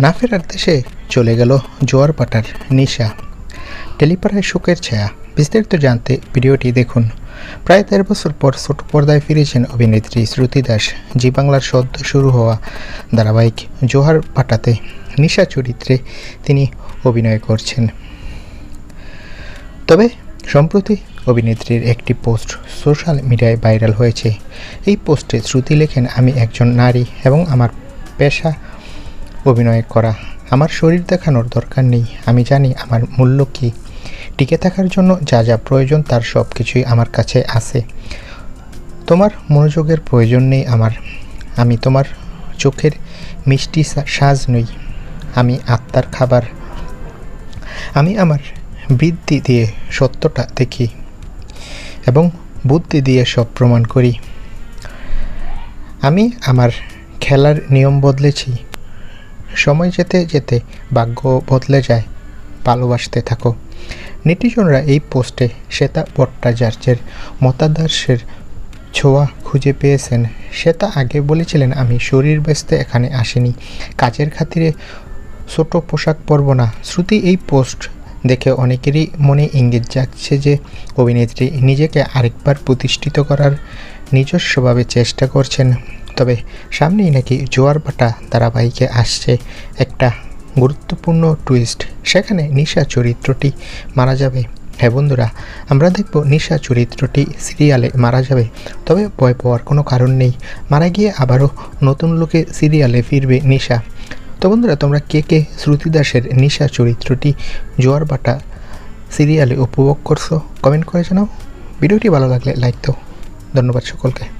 না ফেরার দেশে চলে গেল জোয়ার পাটার নিশা। টেলিপাড়ায় শোকের ছায়া। বিস্তারিত জানতে ভিডিওটি দেখুন। প্রায় তেরো বছর পর ছোট পর্দায় ফিরেছেন অভিনেত্রী শ্রুতি দাস। জি বাংলার সদ্য শুরু হওয়া ধারাবাহিক জোহার পাটাতে নিশা চরিত্রে তিনি অভিনয় করছেন। তবে সম্প্রতি অভিনেত্রীর একটি পোস্ট সোশ্যাল মিডিয়ায় ভাইরাল হয়েছে। এই পোস্টে শ্রুতি লেখেন, আমি একজন নারী এবং আমার পেশা অভিনয় করা। আমার শরীর দেখানোর দরকার নেই। আমি জানি আমার মূল্য কী। টিকে থাকার জন্য যা যা প্রয়োজন তার সব কিছুই আমার কাছে আছে। তোমার মনোযোগের প্রয়োজন নেই আমার। আমি তোমার চোখের মিষ্টি সাজ নই। আমি আত্মার খাবার। আমি আমার বৃদ্ধি দিয়ে সত্যটা দেখি এবং বুদ্ধি দিয়ে সব প্রমাণ করি। আমি আমার খেলার নিয়ম বদলেছি। সময় যেতে যেতে ভাগ্য বদলে যায়। ভালোবাসতে থাকো। নেটিজনরা এই পোস্টে শ্বেতা ভট্টাচার্যের মতাদর্শের ছোঁয়া খুঁজে পেয়েছেন। শ্বেতা আগে বলেছিলেন, আমি শরীর ব্যস্তে এখানে আসিনি। কাজের খাতিরে ছোট পোশাক পরব না। শ্রুতি এই পোস্ট দেখে অনেকেরই মনে ইঙ্গিত যাচ্ছে যে অভিনেত্রী নিজেকে আরেকবার প্রতিষ্ঠিত করার নিজস্বভাবে চেষ্টা করছেন। তবে সামনেই নাকি জোয়ার ভাটা ধারাবাহিকে আসছে একটা গুরুত্বপূর্ণ টুইস্ট সেখানে নিশা চরিত্রটি মারা যাবে। হ্যাঁ বন্ধুরা, আমরা দেখব নিশা চরিত্রটি সিরিয়ালে মারা যাবে। তবে ভয় পাওয়ার কোনো কারণ নেই। মারা গিয়ে আবারও নতুন লোকে সিরিয়ালে ফিরবে নিশা। তো বন্ধুরা, তোমরা কে কে শ্রুতি দাসের নিশা চরিত্রটি জোয়ার বাটা সিরিয়ালে উপভোগ করছ কমেন্ট করে জানাও। ভিডিওটি ভালো লাগলে লাইক দাও। ধন্যবাদ সকলকে।